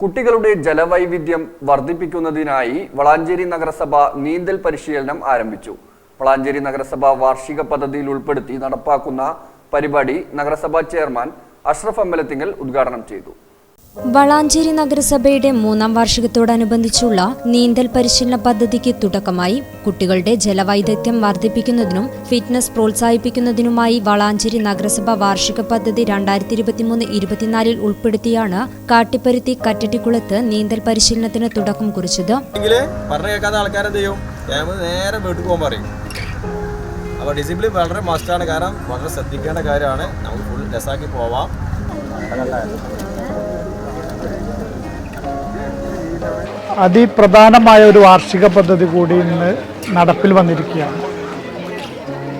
കുട്ടികളുടെ ജലവൈവിധ്യം വർദ്ധിപ്പിക്കുന്നതിനായി വളാഞ്ചേരി നഗരസഭ നീന്തൽ പരിശീലനം ആരംഭിച്ചു. വളാഞ്ചേരി നഗരസഭ വാർഷിക പദ്ധതിയിൽ ഉൾപ്പെടുത്തി നടപ്പാക്കുന്ന പരിപാടി നഗരസഭാ ചെയർമാൻ അഷ്റഫ് അമ്പലത്തിങ്ങൽ ഉദ്ഘാടനം ചെയ്തു. വളാഞ്ചേരി നഗരസഭയുടെ മൂന്നാം വാർഷികത്തോടനുബന്ധിച്ചുള്ള നീന്തൽ പരിശീലന പദ്ധതിക്ക് തുടക്കമായി കുട്ടികളുടെ ജലവൈദഗ്ധ്യം വർദ്ധിപ്പിക്കുന്നതിനും ഫിറ്റ്നസ് പ്രോത്സാഹിപ്പിക്കുന്നതിനുമായി വളാഞ്ചേരി നഗരസഭ വാർഷിക പദ്ധതി രണ്ടായിരത്തി ഇരുപത്തിമൂന്ന് ഇരുപത്തിനാലിൽ ഉൾപ്പെടുത്തിയാണ് കാട്ടിപ്പരുത്തി കറ്റട്ടിക്കുളത്ത് നീന്തൽ പരിശീലനത്തിന് തുടക്കം കുറിച്ചത്. അപ്പോൾ ഡിസിപ്ലിൻ വളരെ മസ്റ്റാണ് കാരണം വളരെ ശ്രദ്ധിക്കേണ്ട കാര്യമാണ്. നമുക്ക് ഫുൾ രസാക്കി പോവാം. അതിപ്രധാനമായ ഒരു വാർഷിക പദ്ധതി കൂടി ഇന്ന് നടപ്പിൽ വന്നിരിക്കുകയാണ്.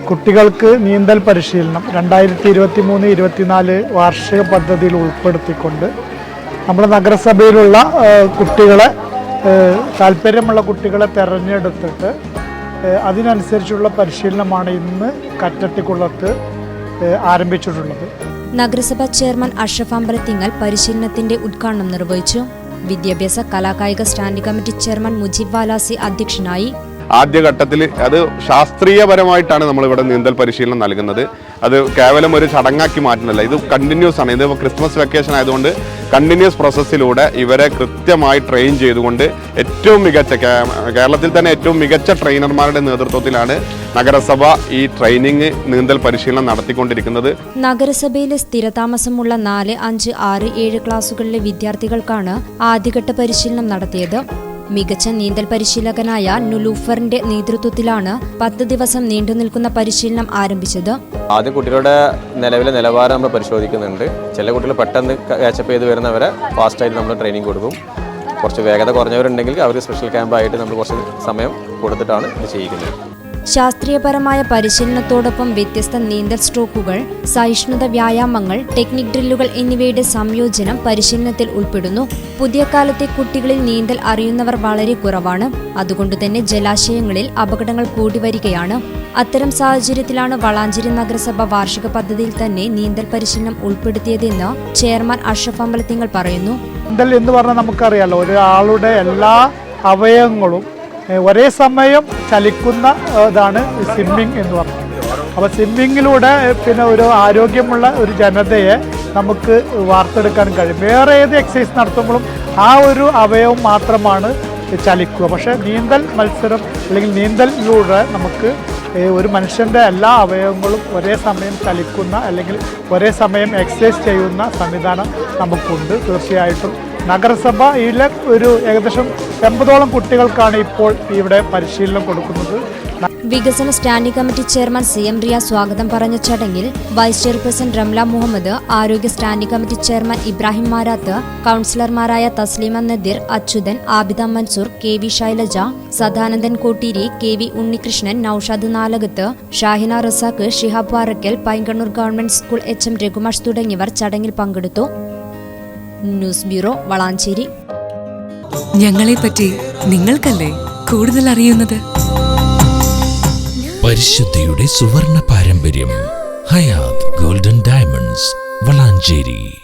കുട്ടികൾക്ക് നീന്തൽ പരിശീലനം രണ്ടായിരത്തി ഇരുപത്തി മൂന്ന് ഇരുപത്തിനാല് വാർഷിക പദ്ധതിയിൽ ഉൾപ്പെടുത്തിക്കൊണ്ട് നമ്മുടെ നഗരസഭയിലുള്ള കുട്ടികളെ താല്പര്യമുള്ള കുട്ടികളെ തിരഞ്ഞെടുത്തിട്ട് അതിനനുസരിച്ചുള്ള പരിശീലനമാണ് ഇന്ന് കറ്റട്ടിക്കുളത്ത് ആരംഭിച്ചിട്ടുള്ളത്. നഗരസഭാ ചെയർമാൻ അഷ്റഫ് അമ്പലത്തിങ്ങൽ പരിശീലനത്തിന്റെ ഉദ്ഘാടനം നിർവഹിച്ചു. വിദ്യാഭ്യാസ കലാകായിക standing committee chairman Mujeeb Valasi അധ്യക്ഷനായി ആദ്യഘട്ടത്തിൽ അത് ശാസ്ത്രീയപരമായിട്ടാണ് നമ്മളിവിടെ നീന്തൽ പരിശീലനം നൽകുന്നത്. അത് കേവലം ഒരു ചടങ്ങാക്കി മാറ്റുന്നില്ല ഇത് കണ്ടിന്യൂസ് ആണ്. ഇത് ക്രിസ്മസ് വെക്കേഷൻ ആയതുകൊണ്ട് കണ്ടിന്യൂസ് പ്രോസസ്സിലൂടെ ഇവരെ കൃത്യമായി ട്രെയിൻ ചെയ്തുകൊണ്ട് ഏറ്റവും മികച്ച കേരളത്തിൽ തന്നെ ഏറ്റവും മികച്ച ട്രെയിനർമാരുടെ നേതൃത്വത്തിലാണ് നഗരസഭ ഈ ട്രെയിനിങ് നീന്തൽ പരിശീലനം നടത്തിക്കൊണ്ടിരിക്കുന്നത്. നഗരസഭയിലെ സ്ഥിരതാമസമുള്ള നാല് അഞ്ച് ആറ് ഏഴ് ക്ലാസ്സുകളിലെ വിദ്യാർത്ഥികൾക്കാണ് ആദ്യഘട്ട പരിശീലനം നടത്തിയത്. മികച്ച നീന്തൽ പരിശീലകനായ നുലൂഫറിന്റെ നേതൃത്വത്തിലാണ് പത്ത് ദിവസം നീണ്ടു നിൽക്കുന്ന പരിശീലനം ആരംഭിച്ചത്. ആദ്യ കുട്ടികളുടെ നിലവിലെ നിലവാരം നമ്മൾ പരിശോധിക്കുന്നുണ്ട്. ചില കുട്ടികൾ പെട്ടെന്ന് കാച്ചപ്പ് ചെയ്ത് വരുന്നവരെ ഫാസ്റ്റായിട്ട് നമ്മൾ ട്രെയിനിങ് കൊടുക്കും. കുറച്ച് വേഗത കുറഞ്ഞവരുണ്ടെങ്കിൽ അവർ സ്പെഷ്യൽ ക്യാമ്പായിട്ട് നമ്മൾ കുറച്ച് സമയം കൊടുത്തിട്ടാണ് ഇത് ചെയ്യിക്കുന്നത് ശാസ്ത്രീയപരമായ പരിശീലനത്തോടൊപ്പം വ്യത്യസ്ത നീന്തൽ സ്ട്രോക്കുകൾ സഹിഷ്ണുത വ്യായാമങ്ങൾ ടെക്നിക് ഡ്രില്ലുകൾ എന്നിവയുടെ സംയോജനം പരിശീലനത്തിൽ ഉൾപ്പെടുന്നു. പുതിയ കാലത്തെ കുട്ടികളിൽ നീന്തൽ അറിയുന്നവർ വളരെ കുറവാണ്. അതുകൊണ്ടുതന്നെ ജലാശയങ്ങളിൽ അപകടങ്ങൾ കൂടി വരികയാണ്. അത്തരം സാഹചര്യത്തിലാണ് വളാഞ്ചേരി നഗരസഭ വാർഷിക പദ്ധതിയിൽ തന്നെ നീന്തൽ പരിശീലനം ഉൾപ്പെടുത്തിയതെന്ന് ചെയർമാൻ അഷ്റഫ് അമ്പലത്തിങ്ങൾ പറയുന്നു. നീന്തൽ എന്ന് പറഞ്ഞാൽ നമുക്കറിയാലോ ഒരാളുടെ എല്ലാ അവയവങ്ങളും ഒരേ സമയം ചലിക്കുന്ന ഇതാണ് സ്വിമ്മിങ് എന്ന് പറയുന്നത് അപ്പോൾ സ്വിമ്മിങ്ങിലൂടെ പിന്നെ ഒരു ആരോഗ്യമുള്ള ഒരു ജനതയെ നമുക്ക് വാർത്തെടുക്കാൻ കഴിയും. വേറെ ഏത് എക്സസൈസ് നടത്തുമ്പോഴും ആ ഒരു അവയവം മാത്രമാണ് ചലിക്കുക. പക്ഷേ നീന്തൽ മത്സരം അല്ലെങ്കിൽ നീന്തലിലൂടെ നമുക്ക് ഒരു മനുഷ്യന്റെ എല്ലാ അവയവങ്ങളും ഒരേ സമയം ചലിക്കുന്ന അല്ലെങ്കിൽ ഒരേ സമയം എക്സസൈസ് ചെയ്യുന്ന സംവിധാനം നമുക്കുണ്ട്. തീർച്ചയായിട്ടും നഗരസഭയിലെ ഒരു ഏകദേശം എൺപതോളം കുട്ടികൾക്കാണ് ഇപ്പോൾ ഇവിടെ പരിശീലനം കൊടുക്കുന്നത്. വികസന standing committee chairman C M Riya സ്വാഗതം പറഞ്ഞ ചടങ്ങിൽ വൈസ് ചെയർപേഴ്സൺ റംല മുഹമ്മദ് ആരോഗ്യ standing committee chairman Ibrahim Marath കൗൺസിലർമാരായ Thasleema Nadeer Achuthan Abida Mansoor K V Shailaja Sadanandan Kotteeri K V Unnikrishnan Naushad Nalakath Shahina Razak Shihab Varakkal Painkannur government school H M രഘുമാഷ് തുടങ്ങിയവർ ചടങ്ങിൽ പങ്കെടുത്തു. News bureau Valanchery. ഞങ്ങളെപ്പറ്റി നിങ്ങൾക്കല്ലേ കൂടുതൽ അറിയുന്നത്? പരിശുദ്ധിയുടെ സുവർണ പാരമ്പര്യം Hayat golden diamonds Valanchery.